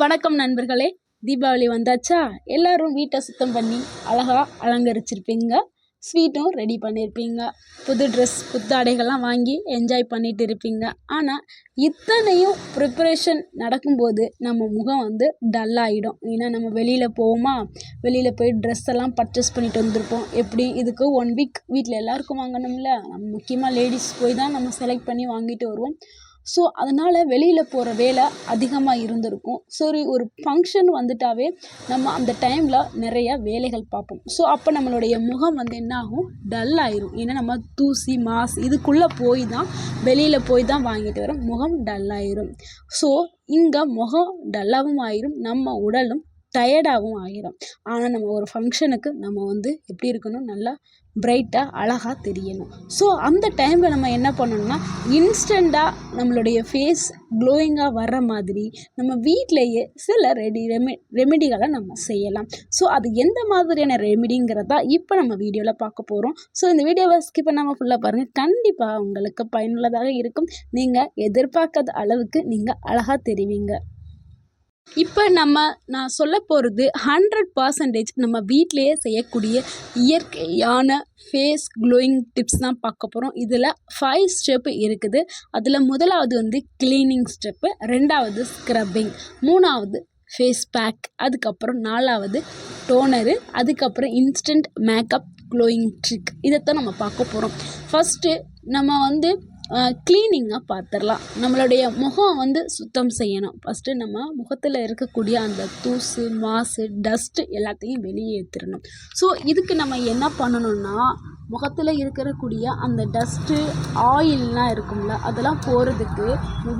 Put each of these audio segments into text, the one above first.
வணக்கம் நண்பர்களே. தீபாவளி வந்தாச்சா? எல்லாரும் வீட்டை சுத்தம் பண்ணி அழகாக அலங்கரிச்சிருப்பீங்க. ஸ்வீட்டும் ரெடி பண்ணியிருப்பீங்க புது ட்ரெஸ் புத்தாடைகள்லாம் வாங்கி என்ஜாய் பண்ணிட்டு இருப்பீங்க. ஆனால் இத்தனையும் ப்ரிப்பரேஷன் நடக்கும்போது நம்ம முகம் வந்து டல்லாகிடும் ஏன்னா நம்ம வெளியில் போவோமா? வெளியில் போய் ட்ரெஸ் எல்லாம் பர்ச்சேஸ் பண்ணிட்டு வந்திருப்போம். எப்படி? இதுக்கு ஒன் வீக் வீட்டில் எல்லாருக்கும் வாங்கணும்ல. நம்ம முக்கியமாக லேடிஸ் போய் தான் நம்ம செலக்ட் பண்ணி வாங்கிட்டு வருவோம். ஸோ அதனால் வெளியில் போகிற வேலை அதிகமாக இருந்திருக்கும். சரி ஒரு ஃபங்க்ஷன் வந்துட்டாவே நம்ம அந்த டைமில் நிறைய வேலைகள் பார்ப்போம். ஸோ அப்போ நம்மளுடைய முகம் வந்து என்ன ஆகும்? டல் ஆயிரும். ஏன்னா நம்ம தூசி மாஸ் இதுக்குள்ளே போய் தான் வெளியில் போய் தான் வாங்கிட்டு வரோம். முகம் டல் ஆயிரும். ஸோ இங்கே முகம் டல்லாகவும் ஆயிரும். நம்ம உடலும் டயர்டாகவும் ஆகிடும் ஆனால் நம்ம ஒரு ஃபங்க்ஷனுக்கு நம்ம வந்து எப்படி இருக்கணும்? நல்லா பிரைட்டாக அழகாக தெரியணும். ஸோ அந்த டைமில் நம்ம என்ன பண்ணணும்னா இன்ஸ்டண்ட்டாக நம்மளுடைய ஃபேஸ் க்ளோயிங்காக வர்ற மாதிரி நம்ம வீட்டிலையே சில ரெடி ரெமி ரெமெடிகளை நம்ம செய்யலாம். ஸோ அது எந்த மாதிரியான ரெமெடிங்கிறதா இப்போ நம்ம வீடியோவில் பார்க்க போகிறோம் ஸோ இந்த வீடியோவை ஸ்கிப் பண்ணாமல் ஃபுல்லாக பாருங்கள் கண்டிப்பாக உங்களுக்கு பயனுள்ளதாக இருக்கும். நீங்கள் எதிர்பார்க்காத அளவுக்கு நீங்கள் அழகாக தெரிவிங்க. இப்போ நம்ம நான் சொல்ல போகிறது ஹண்ட்ரட் பர்சன்டேஜ் நம்ம வீட்டிலையே செய்யக்கூடிய இயற்கையான ஃபேஸ் க்ளோயிங் டிப்ஸ் தான் பார்க்க போகிறோம் இதில் ஃபைவ் ஸ்டெப்பு இருக்குது. அதில் முதலாவது வந்து க்ளீனிங் ஸ்டெப்பு ரெண்டாவது ஸ்க்ரப்பிங் மூணாவது ஃபேஸ் பேக் அதுக்கப்புறம் நாலாவது டோனரு அதுக்கப்புறம் இன்ஸ்டன்ட் மேக்கப் க்ளோயிங் ட்ரிக் இதைத்தான் நம்ம பார்க்க போகிறோம் ஃபஸ்ட்டு நம்ம வந்து க்ளீனிங்காக பார்த்துடலாம் நம்மளுடைய முகம் வந்து சுத்தம் செய்யணும். ஃபஸ்ட்டு நம்ம முகத்தில் இருக்கக்கூடிய அந்த தூசு மாசு டஸ்ட்டு எல்லாத்தையும் வெளியேற்றிடணும் ஸோ இதுக்கு நம்ம என்ன பண்ணணும்னா முகத்தில் இருக்கக்கூடிய அந்த டஸ்ட்டு ஆயில்லாம் இருக்கும்ல அதெல்லாம் போகிறதுக்கு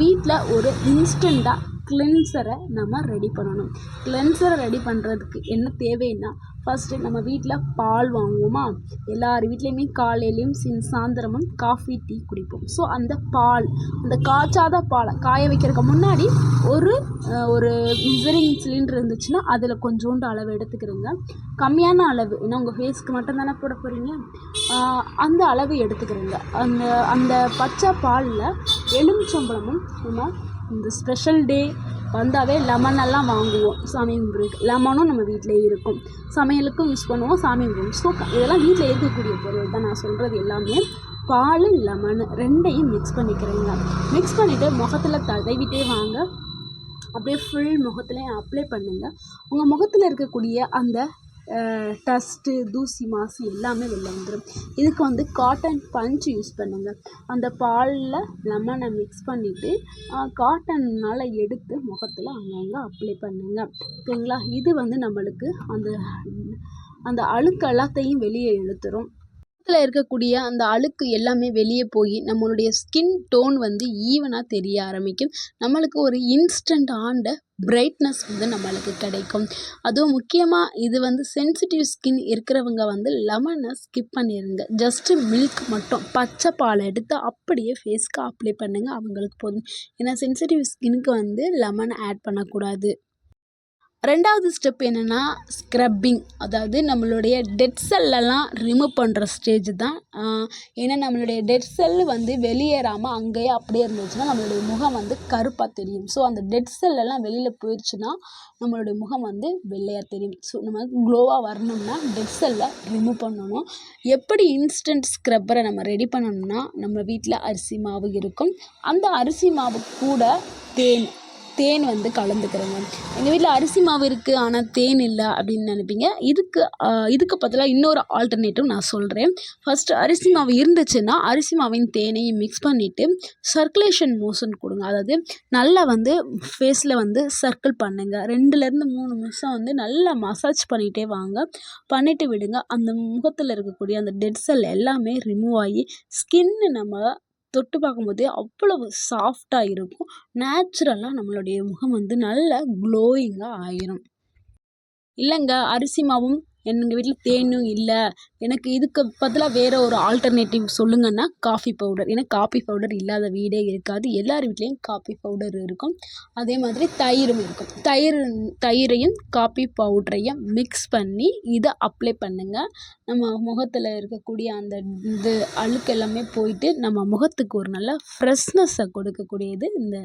வீட்டில் ஒரு இன்ஸ்டண்ட்டாக கிளென்சரை நம்ம ரெடி பண்ணணும். கிளென்சரை ரெடி பண்ணுறதுக்கு என்ன தேவைன்னா ஃபஸ்ட்டு நம்ம வீட்டில் பால் வாங்குவோமா? எல்லார் வீட்லேயுமே காலையிலையும் சின் சாயந்தரமும் காஃபி டீ குடிப்போம். ஸோ அந்த பால் அந்த காய்ச்சாத பாலை காய வைக்கிறதுக்கு முன்னாடி ஒரு ஒரு மிசரிங் சிலிண்டர் இருந்துச்சுன்னா அதில் கொஞ்சோண்டு அளவு எடுத்துக்கிறோங்க. கம்மியான அளவு ஏன்னா உங்கள் ஃபேஸ்க்கு மட்டும் தானே போட போகிறீங்க அந்த அளவு எடுத்துக்கிறோங்க. அந்த அந்த பச்சை பாலில் எலுமிச்சம்பழமும் நம்ம இந்த ஸ்பெஷல் டே வந்தாவே லெமன் எல்லாம் வாங்குவோம். சாமி கும்பிட்றதுக்கு. லெமனும் நம்ம வீட்டிலே இருக்கும். சமையலுக்கும் யூஸ் பண்ணுவோம். சாமி கும்பிடுவோம். ஸோ இதெல்லாம் வீட்டில் இருக்கக்கூடிய பொருள் தான் நான் சொல்கிறது எல்லாமே. பால் லெமன் ரெண்டையும் மிக்ஸ் பண்ணிக்கிறேங்க மிக்ஸ் பண்ணிவிட்டு முகத்தில் தடவிட்டே வாங்க. அப்படியே ஃபுல் முகத்துலேயும் அப்ளை பண்ணுங்கள் உங்கள் முகத்தில் இருக்கக்கூடிய அந்த டஸ்ட்டு தூசி மாசு எல்லாமே வெளில வந்துடும் இதுக்கு வந்து காட்டன் பஞ்ச் யூஸ் பண்ணுங்கள் அந்த பாலில் லெமனை மிக்ஸ் பண்ணிவிட்டு காட்டன்னால் எடுத்து முகத்தில் அங்கங்கே அப்ளை பண்ணுங்கள் ஓகேங்களா இது வந்து நம்மளுக்கு அந்த அந்த அழுக்கு எல்லாத்தையும் வெளியே இழுத்துரும். முகத்தில் இருக்கக்கூடிய அந்த அழுக்கு எல்லாமே வெளியே போய் நம்மளுடைய ஸ்கின் டோன் வந்து ஈவனாக தெரிய ஆரம்பிக்கும். நம்மளுக்கு ஒரு இன்ஸ்டன்ட் ஆண்ட பிரைட்னஸ் வந்து நம்மளுக்கு கிடைக்கும். அதுவும் முக்கியமாக இது வந்து சென்சிட்டிவ் ஸ்கின் இருக்கிறவங்க வந்து லெமனை ஸ்கிப் பண்ணிடுங்க ஜஸ்ட்டு மில்க் மட்டும் பச்சை பால் எடுத்து அப்படியே ஃபேஸ்க்கு அப்ளை பண்ணுங்கள் அவங்களுக்கு போதும். ஏன்னா சென்சிட்டிவ் ஸ்கின்னுக்கு வந்து லெமன் ஆட் பண்ணக்கூடாது. ரெண்டாவது ஸ்டெப் என்னென்னா ஸ்க்ரப்பிங் அதாவது நம்மளுடைய டெட் செல்லெல்லாம் ரிமூவ் பண்ணுற ஸ்டேஜ் தான். ஏன்னா நம்மளுடைய டெட் செல் வந்து வெளியேறாமல் அங்கேயே அப்படியே இருந்துச்சுன்னா நம்மளுடைய முகம் வந்து கருப்பாக தெரியும். ஸோ அந்த டெட் செல்லெல்லாம் வெளியில் போயிடுச்சுன்னா நம்மளுடைய முகம் வந்து வெள்ளையாக தெரியும். ஸோ நம்ம க்ளோவாக வரணும்னா டெட் செல்லை ரிமூவ் பண்ணணும். எப்படி இன்ஸ்டன்ட் ஸ்க்ரப்பரை நம்ம ரெடி பண்ணணும்னா நம்ம வீட்டில் அரிசி மாவு இருக்கும். அந்த அரிசி மாவு கூட தேன் தேன் வந்து கலந்துக்கிறேங்க. எங்கள் வீட்டில் அரிசி மாவு இருக்குது ஆனால் தேன் இல்லை அப்படின்னு நினைப்பீங்க. இதுக்கு இதுக்கு பதிலாக இன்னொரு ஆல்டர்னேட்டிவ் நான் சொல்கிறேன் ஃபஸ்ட்டு அரிசி மாவு இருந்துச்சுன்னா அரிசி மாவின் தேனையும் மிக்ஸ் பண்ணிவிட்டு சர்க்குலேஷன் மோஷன் கொடுங்க. அதாவது நல்லா வந்து ஃபேஸில் வந்து சர்க்கிள் பண்ணுங்கள் ரெண்டுலேருந்து மூணு நிமிஷம் வந்து நல்லா மசாஜ் பண்ணிகிட்டே வாங்க. பண்ணிவிட்டு விடுங்க. அந்த முகத்தில் இருக்கக்கூடிய அந்த டெட் செல் எல்லாமே ரிமூவ் ஆகி ஸ்கின்னு நம்ம தொட்டு பார்க்கும்போதே அவ்வளவு சாஃப்டாக இருக்கும். நேச்சுரலாக நம்மளுடைய முகம் வந்து நல்ல க்ளோயிங்காக ஆயிரும். இல்லைங்க அரிசி மாவும் எங்கள் வீட்டில் தேனும் இல்லை. எனக்கு இதுக்கு பதிலாக வேறு ஒரு ஆல்டர்னேட்டிவ் சொல்லுங்கன்னா காஃபி பவுடர் ஏன்னா காஃபி பவுடர் இல்லாத வீடே இருக்காது. எல்லார் வீட்லேயும் காஃபி பவுடர் இருக்கும். அதே மாதிரி தயிரும் இருக்கும். தயிர் தயிரையும் காஃபி பவுடரையும் மிக்ஸ் பண்ணி இதை அப்ளை பண்ணுங்கள் நம்ம முகத்தில் இருக்கக்கூடிய அந்த இது அழுக்கு எல்லாமே போயிட்டு நம்ம முகத்துக்கு ஒரு நல்ல ஃப்ரெஷ்னஸை கொடுக்கக்கூடியது இந்த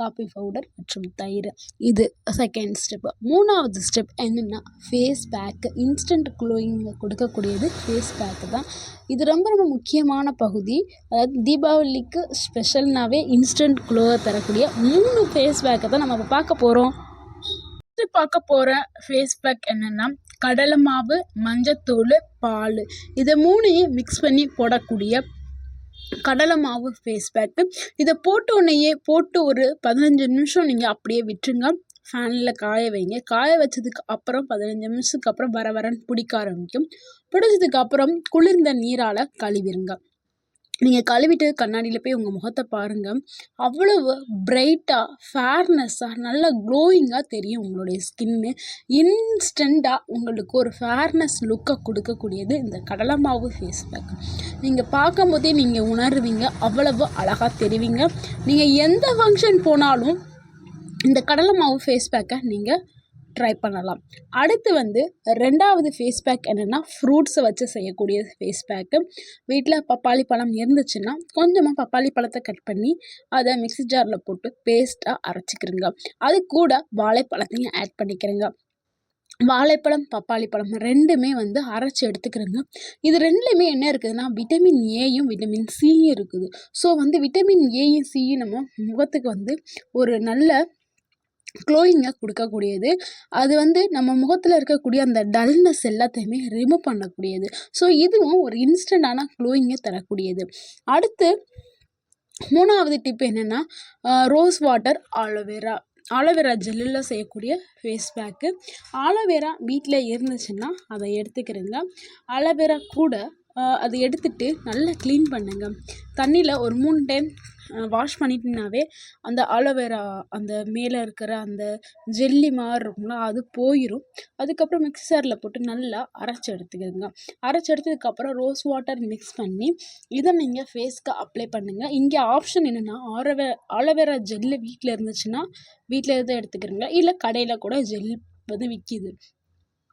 காஃபி பவுடர் மற்றும் தயிர். இது செகண்ட் ஸ்டெப்பு மூணாவது ஸ்டெப் என்னென்னா ஃபேஸ் பேக்கு இன்ஸ் இன்ஸ்டன்ட் க்ளோயிங்கை கொடுக்கக்கூடியது ஃபேஸ் பேக்கு தான். இது ரொம்ப ரொம்ப முக்கியமான பகுதி. அதாவது தீபாவளிக்கு ஸ்பெஷல்னாவே இன்ஸ்டன்ட் க்ளோவை தரக்கூடிய மூணு ஃபேஸ் பேக்கை தான் நம்ம இப்போ பார்க்க போகிறோம் ஃபஸ்ட்டு பார்க்க போகிற ஃபேஸ் பேக் என்னென்னா கடலை மாவு மஞ்சத்தூள் பால். இதை மூணையும் மிக்ஸ் பண்ணி போடக்கூடிய கடலை மாவு ஃபேஸ் பேக்கு இதை போட்ட உடனேயே போட்டு ஒரு பதினஞ்சு நிமிஷம் நீங்கள் அப்படியே விட்டுருங்க. ஃபேனில் காய வைங்க. காய வச்சதுக்கு அப்புறம் பதினஞ்சு நிமிஷத்துக்கு அப்புறம் வர வரன்னு பிடிக்க ஆரம்பிக்கும். பிடிச்சதுக்கு அப்புறம் குளிர்ந்த நீரால் கழுவிடுங்க நீங்கள் கழுவிட்டு கண்ணாடியில் போய் உங்கள் முகத்தை பாருங்கள் அவ்வளவு பிரைட்டாக ஃபேர்னஸ்ஸாக நல்ல க்ளோயிங்காக தெரியும் உங்களுடைய ஸ்கின்னு இன்ஸ்டண்ட்டாக உங்களுக்கு ஒரு ஃபேர்னஸ் லுக்கை கொடுக்கக்கூடியது இந்த கடலை மாவு ஃபேஸ் பேக் நீங்கள் பார்க்கும்போதே நீங்கள் உணருவீங்க. அவ்வளவு அழகாக தெரிவிங்க. நீங்கள் எந்த ஃபங்க்ஷன் போனாலும் இந்த கடலை மாவு ஃபேஸ் பேக்கை நீங்கள் ட்ரை பண்ணலாம். அடுத்து வந்து ரெண்டாவது ஃபேஸ் பேக் என்னென்னா ஃப்ரூட்ஸை வச்சு செய்யக்கூடிய ஃபேஸ் பேக்கு வீட்டில் பப்பாளி பழம் இருந்துச்சுன்னா கொஞ்சமாக பப்பாளி பழத்தை கட் பண்ணி அதை மிக்ஸி ஜாரில் போட்டு பேஸ்ட்டாக அரைச்சிக்கிறங்க அது கூட வாழைப்பழத்தையும் ஆட் பண்ணிக்கிறேங்க வாழைப்பழம் பப்பாளி பழம் ரெண்டுமே வந்து அரைச்சி எடுத்துக்கிறேங்க இது ரெண்டுலேயுமே என்ன இருக்குதுன்னா விட்டமின் ஏயும் விட்டமின் சியும் இருக்குது. ஸோ வந்து விட்டமின் ஏயும் சியும் நம்ம முகத்துக்கு வந்து ஒரு நல்ல க்ளோயிங்காக கொடுக்கக்கூடியது. அது வந்து நம்ம முகத்தில் இருக்கக்கூடிய அந்த டல்னஸ் எல்லாத்தையுமே ரிமூவ் பண்ணக்கூடியது. ஸோ இதுவும் ஒரு இன்ஸ்டண்ட்டான க்ளோயிங்கை தரக்கூடியது. அடுத்து மூணாவது டிப் என்னென்னா rose water aloe vera aloe vera ஜெல்லில் செய்யக்கூடிய ஃபேஸ் பேக்கு ஆலோவேரா வீட்டில் இருந்துச்சுன்னா அதை எடுத்துக்கிறீங்க. ஆலோவேரா கூட அதை எடுத்துகிட்டு நல்லா க்ளீன் பண்ணுங்கள் தண்ணியில் ஒரு மூணு டைம் வாஷ் பண்ணிட்டிங்கனாவே அந்த ஆலோவேரா அந்த மேலே இருக்கிற அந்த ஜெல்லி மாதிரி இருக்கும்ல அது போயிடும் அதுக்கப்புறம் மிக்சரில் போட்டு நல்லா அரைச்சி எடுத்துக்கிடுங்க அரைச்சி எடுத்ததுக்கப்புறம் ரோஸ் வாட்டர் மிக்ஸ் பண்ணி இதை நீங்கள் ஃபேஸ்க்கு அப்ளை பண்ணுங்கள் இங்கே ஆப்ஷன் என்னென்னா ஆரோவே ஆலோவேரா ஜெல்லு வீட்டில் இருந்துச்சுன்னா வீட்டில் இருந்து எடுத்துக்கிறீங்க இல்லை கடையில் கூட ஜெல் வந்து விற்கிது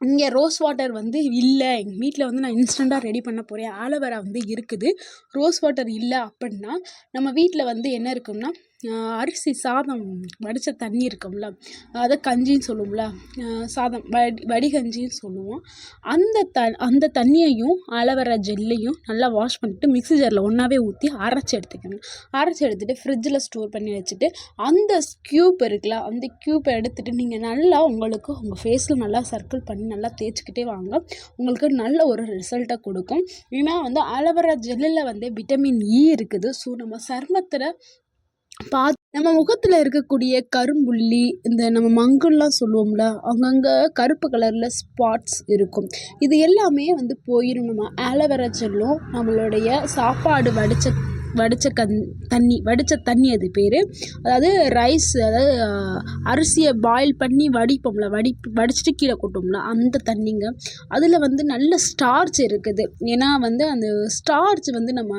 இங்கே ரோஸ் வாட்டர் வந்து இல்லை. எங்கள் வீட்டில் வந்து நான் இன்ஸ்டண்ட்டாக ரெடி பண்ண போகிறேன் ஆலோவேரா வந்து இருக்குது. ரோஸ் வாட்டர் இல்லை அப்படின்னா நம்ம வீட்டில் வந்து என்ன இருக்கும்னா அரிசி சாதம் வடித்த தண்ணி இருக்கும்ல அதை கஞ்சின்னு சொல்லுவோம்ல சாதம் வடி வடிகஞ்சின்னு சொல்லுவோம். அந்த த அந்த தண்ணியையும் அலவர ஜெல்லையும் நல்லா வாஷ் பண்ணிவிட்டு மிக்ஸி ஜாரில் ஒன்றாவே ஊற்றி அரைச்சி எடுத்துக்கணும். அரைச்சி எடுத்துகிட்டு ஃப்ரிட்ஜில் ஸ்டோர் பண்ணி வச்சுட்டு அந்த க்யூப் இருக்குல்ல அந்த க்யூப்பை எடுத்துகிட்டு நீங்கள் நல்லா உங்களுக்கு உங்கள் ஃபேஸில் நல்லா சர்க்கிள் பண்ணி நல்லா தேய்ச்சிக்கிட்டே வாங்க. உங்களுக்கு நல்ல ஒரு ரிசல்ட்டை கொடுக்கும். ஏன்னா வந்து அலவரா ஜெல்லில் வந்து விட்டமின் இ e இருக்குது. ஸோ நம்ம சருமத்தில் பா நம்ம முகத்தில் இருக்கக்கூடிய கரும்புள்ளி இந்த நம்ம மங்குல்லாம் சொல்லுவோம்ல அங்கங்கே கருப்பு கலரில் ஸ்பாட்ஸ் இருக்கும். இது எல்லாமே வந்து போயிடும் நம்ம ஆலோவேரா ஜெல்லும் நம்மளுடைய சாப்பாடு வடித்த வடித்த கண் தண்ணி வடித்த தண்ணி அது பேர். அதாவது ரைஸ் அதாவது அரிசியை பாயில் பண்ணி வடிப்போம்ல வடி வடிச்சிட்டு கீழே கொட்டோம்ல அந்த தண்ணிங்க. அதில் வந்து நல்ல ஸ்டார்ச் இருக்குது. ஏன்னா வந்து அந்த ஸ்டார்ச் வந்து நம்ம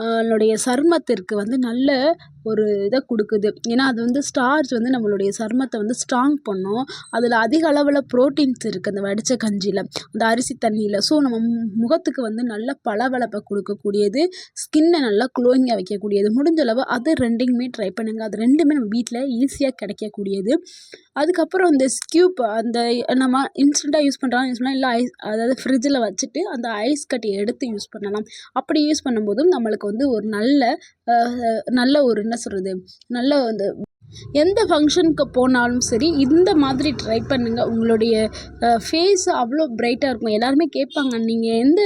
நம்மளுடைய சருமத்திற்கு வந்து நல்ல ஒரு இதை கொடுக்குது. ஏன்னா அது வந்து ஸ்டார்ச் வந்து நம்மளுடைய சருமத்தை வந்து ஸ்ட்ராங் பண்ணும். அதில் அதிக அளவில் ப்ரோட்டீன்ஸ் இருக்குது அந்த வடித்த கஞ்சியில். அந்த அரிசி தண்ணியில். ஸோ நம்ம முகத்துக்கு வந்து நல்ல பளபளப்பை கொடுக்கக்கூடியது ஸ்கின்னை நல்லா க்ளோயிங்காக வைக்கக்கூடியது. முடிஞ்சளவு அது ரெண்டையுமே ட்ரை பண்ணுங்கள் அது ரெண்டுமே நம்ம வீட்டில் ஈஸியாக கிடைக்கக்கூடியது. அதுக்கப்புறம் இந்த ஸ்கியூப் அந்த நம்ம இன்ஸ்டண்ட்டாக யூஸ் பண்ணுறாங்க யூஸ் பண்ணலாம் இல்லை ஐஸ் அதாவது ஃப்ரிட்ஜில் வச்சுட்டு அந்த ஐஸ் கட்டியை எடுத்து யூஸ் பண்ணலாம். அப்படி யூஸ் பண்ணும்போதும் நம்மளுக்கு வந்து ஒரு நல்ல நல்ல ஒரு என்ன சொல்கிறது நல்ல அந்த எந்த ஃபங்க்ஷனுக்கு போனாலும் சரி இந்த மாதிரி ட்ரை பண்ணுங்கள் உங்களுடைய ஃபேஸ் அவ்வளோ பிரைட்டாக இருக்கும். எல்லாருமே கேட்பாங்க நீங்கள் எந்த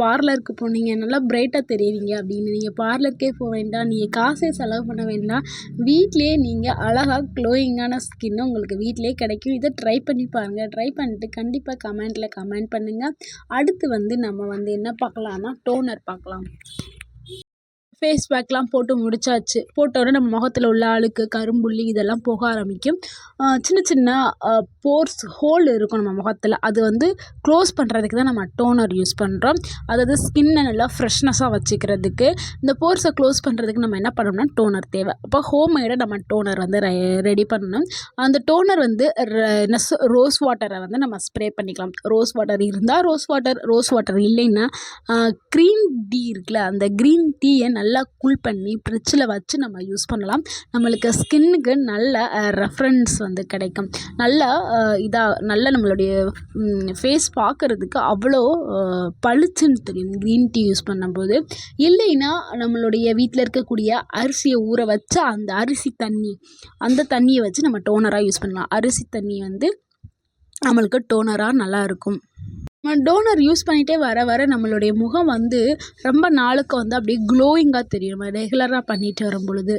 பார்லருக்கு போனீங்க? நல்லா பிரைட்டாக தெரியுறீங்க அப்படின்னு. நீங்கள் பார்லருக்கே போக வேண்டாம். நீங்கள் காசே செலவு பண்ண வேண்டாம். வீட்லேயே நீங்கள் அழகாக க்ளோயிங்கான ஸ்கின்னு உங்களுக்கு வீட்டிலே கிடைக்கும். இதை ட்ரை பண்ணி பாருங்கள் ட்ரை பண்ணிட்டு கண்டிப்பாக கமெண்ட்டில் கமெண்ட் பண்ணுங்கள் அடுத்து வந்து நம்ம வந்து என்ன பார்க்கலான்னா டோனர் பார்க்கலாம். ஃபேஸ் பேக்லாம் போட்டு முடிச்சாச்சு. போட்டோடனே நம்ம முகத்தில் உள்ள அழுக்கு கரும்புள்ளி இதெல்லாம் போக ஆரம்பிக்கும். சின்ன சின்ன போர்ஸ் ஹோல் இருக்கும் நம்ம முகத்தில். அது வந்து க்ளோஸ் பண்ணுறதுக்கு தான் நம்ம டோனர் யூஸ் பண்ணுறோம் அதாவது ஸ்கின்னை நல்லா ஃப்ரெஷ்னஸாக வச்சுக்கிறதுக்கு. இந்த போர்ஸை க்ளோஸ் பண்ணுறதுக்கு நம்ம என்ன பண்ணோம்னா டோனர் தேவை. அப்போ ஹோம்மேடாக நம்ம டோனர் வந்து ரெடி பண்ணணும். அந்த டோனர் வந்து ரோஸ் வாட்டரை வந்து நம்ம ஸ்ப்ரே பண்ணிக்கலாம். ரோஸ் வாட்டர் இருந்தால் ரோஸ் வாட்டர் ரோஸ் வாட்டர் இல்லைன்னா க்ரீன் டீ இருக்குல்ல அந்த க்ரீன் டீயை நல்லா நல்லா கூல் பண்ணி ஃப்ரிட்ஜில் வச்சு நம்ம யூஸ் பண்ணலாம். நம்மளுக்கு ஸ்கின்னுக்கு நல்ல ரெஃப்ரன்ஸ் வந்து கிடைக்கும். நல்லா இதாக நல்ல நம்மளுடைய ஃபேஸ் பார்க்குறதுக்கு அவ்வளோ பளிச்சுன்னு தெரியும் க்ரீன் டீ யூஸ் பண்ணும்போது. இல்லைன்னா நம்மளுடைய வீட்டில் இருக்கக்கூடிய அரிசியை ஊற வச்சு அந்த அரிசி தண்ணி அந்த தண்ணியை வச்சு நம்ம டோனராக யூஸ் பண்ணலாம். அரிசி தண்ணி வந்து நம்மளுக்கு டோனராக நல்லாயிருக்கும் நம்ம டோனர் யூஸ் பண்ணிகிட்டே வர வர நம்மளுடைய முகம் வந்து ரொம்ப நாளுக்கு வந்து அப்படியே க்ளோயிங்காக தெரியும். நம்ம ரெகுலராக பண்ணிட்டு வரும் பொழுது.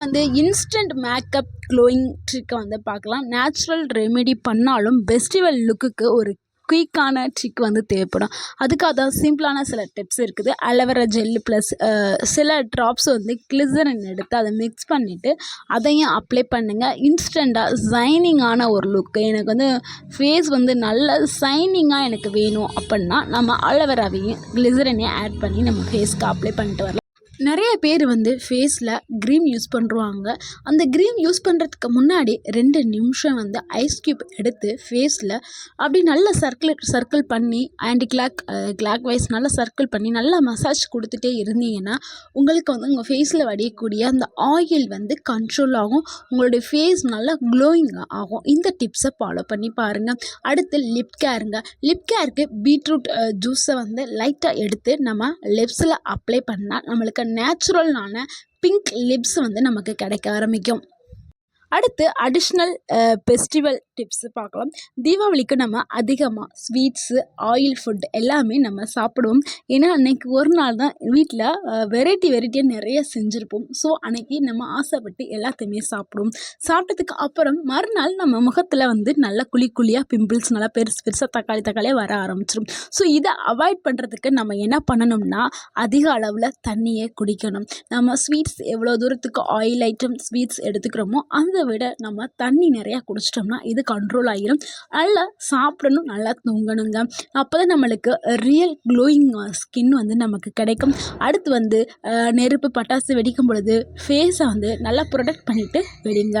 வந்து இன்ஸ்டன்ட் மேக்கப் க்ளோயிங் ட்ரிக்கை வந்து பார்க்கலாம். நேச்சுரல் ரெமெடி பண்ணாலும் ஃபெஸ்டிவல் லுக்குக்கு ஒரு குயிக்கான ட்ரிக் வந்து தேவைப்படும். அதுக்காக தான் சிம்பிளான சில டிப்ஸ் இருக்குது. அலோவேரா ஜெல்லு ப்ளஸ் சில ட்ராப்ஸ் வந்து கிளிசரின் எடுத்து அதை மிக்ஸ் பண்ணிவிட்டு அதையும் அப்ளை பண்ணுங்கள் இன்ஸ்டண்ட்டாக சைனிங்கான ஒரு லுக்கு எனக்கு வந்து ஃபேஸ் வந்து நல்ல சைனிங்காக எனக்கு வேணும் அப்படின்னா நம்ம அலவராவையும் கிளிசரனையும் ஆட் பண்ணி நம்ம ஃபேஸ்க்கு அப்ளை பண்ணிட்டு வரலாம். நிறைய பேர் வந்து ஃபேஸில் க்ரீம் யூஸ் பண்ணுறாங்க அந்த க்ரீம் யூஸ் பண்ணுறதுக்கு முன்னாடி ரெண்டு நிமிஷம் வந்து ஐஸ் க்யூப் எடுத்து ஃபேஸில் அப்படி நல்லா சர்க்கிள் சர்க்கிள் பண்ணி ஆன்டி கிளாக் கிளாக் வைஸ் நல்லா சர்க்கிள் பண்ணி நல்லா மசாஜ் கொடுத்துட்டே இருந்தீங்கன்னா உங்களுக்கு வந்து உங்கள் ஃபேஸில் வடியக்கூடிய அந்த ஆயில் வந்து கண்ட்ரோல் ஆகும். உங்களுடைய ஃபேஸ் நல்லா க்ளோயிங் ஆகும். இந்த டிப்ஸை ஃபாலோ பண்ணி பாருங்கள் அடுத்து லிப் கேருங்க லிப் கேருக்கு பீட்ரூட் ஜூஸை வந்து லைட்டாக எடுத்து நம்ம லிப்ஸில் அப்ளை பண்ணால் நம்மளுக்கு நேச்சுரலான பிங்க் லிப்ஸ் வந்து நமக்கு கிடைக்க ஆரம்பிக்கும். அடுத்து அடிஷ்னல் ஃபெஸ்டிவல் டிப்ஸு பார்க்கலாம். தீபாவளிக்கு நம்ம அதிகமாக ஸ்வீட்ஸு ஆயில் ஃபுட் எல்லாமே நம்ம சாப்பிடுவோம். ஏன்னா அன்றைக்கி ஒரு நாள் தான் வீட்டில் வெரைட்டி வெரைட்டியாக நிறைய செஞ்சுருப்போம். ஸோ அன்றைக்கி நம்ம ஆசைப்பட்டு எல்லாத்தையுமே சாப்பிடுவோம். சாப்பிட்டதுக்கு அப்புறம் மறுநாள் நம்ம முகத்தில் வந்து நல்லா குழி குழியாக பிம்பிள்ஸ் நல்லா பெருசு பெருசாக தக்காளி தக்காளியாக வர ஆரம்பிச்சிடும் ஸோ இதை அவாய்ட் பண்ணுறதுக்கு நம்ம என்ன பண்ணணும்னா அதிக அளவில் தண்ணியை குடிக்கணும். நம்ம ஸ்வீட்ஸ் எவ்வளோ தூரத்துக்கு ஆயில் ஐட்டம் ஸ்வீட்ஸ் எடுத்துக்கிறோமோ அந்த விட நம்ம தண்ணி நிறையா குடிச்சிட்டோம்னா இது கண்ட்ரோல் ஆகிரும் நல்லா சாப்பிடணும் நல்லா தூங்கணுங்க. அப்போ தான் நம்மளுக்கு ரியல் க்ளோயிங் ஸ்கின் வந்து நமக்கு கிடைக்கும். அடுத்து வந்து நெருப்பு பட்டாசு வெடிக்கும் பொழுது ஃபேஸை வந்து நல்லா ப்ரொடெக்ட் பண்ணிவிட்டு வெடிங்க.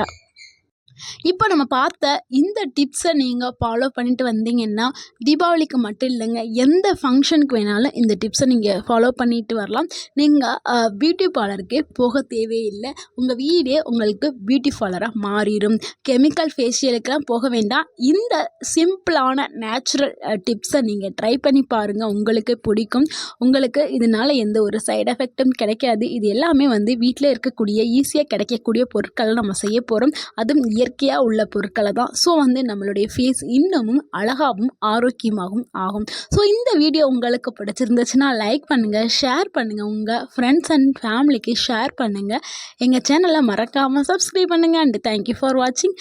இப்போ நம்ம பார்த்த இந்த டிப்ஸை நீங்கள் ஃபாலோ பண்ணிட்டு வந்தீங்கன்னா தீபாவளிக்கு மட்டும் இல்லைங்க எந்த ஃபங்க்ஷனுக்கு வேணாலும் இந்த டிப்ஸை நீங்கள் ஃபாலோ பண்ணிட்டு வரலாம். நீங்கள் பியூட்டி பார்லருக்கே போக தேவையில்லை. உங்கள் வீடே உங்களுக்கு பியூட்டி பார்லராக மாறிடும் கெமிக்கல் ஃபேஷியலுக்கெல்லாம் போக வேண்டாம். இந்த சிம்பிளான நேச்சுரல் டிப்ஸை நீங்கள் ட்ரை பண்ணி பாருங்கள் உங்களுக்கு பிடிக்கும். உங்களுக்கு இதனால் எந்த ஒரு சைட் எஃபெக்டும் கிடைக்காது. இது எல்லாமே வந்து வீட்டில் இருக்கக்கூடிய ஈஸியாக கிடைக்கக்கூடிய பொருட்களை நம்ம செய்ய போகிறோம் அதுவும் இயற்கை இயற்கையாக உள்ள பொருட்களை தான். ஸோ வந்து நம்மளுடைய ஃபேஸ் இன்னமும் அழகாகவும் ஆரோக்கியமாகவும் ஆகும். ஸோ இந்த வீடியோ உங்களுக்கு பிடிச்சிருந்துச்சுன்னா லைக் பண்ணுங்கள் ஷேர் பண்ணுங்கள் உங்கள் ஃப்ரெண்ட்ஸ் அண்ட் ஃபேமிலிக்கு ஷேர் பண்ணுங்கள் எங்கள் சேனலை மறக்காமல் சப்ஸ்கிரைப் பண்ணுங்கள் அண்ட் தேங்க்யூ ஃபார் வாட்சிங்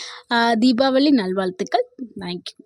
தீபாவளி நல்வாழ்த்துக்கள். தேங்க்யூ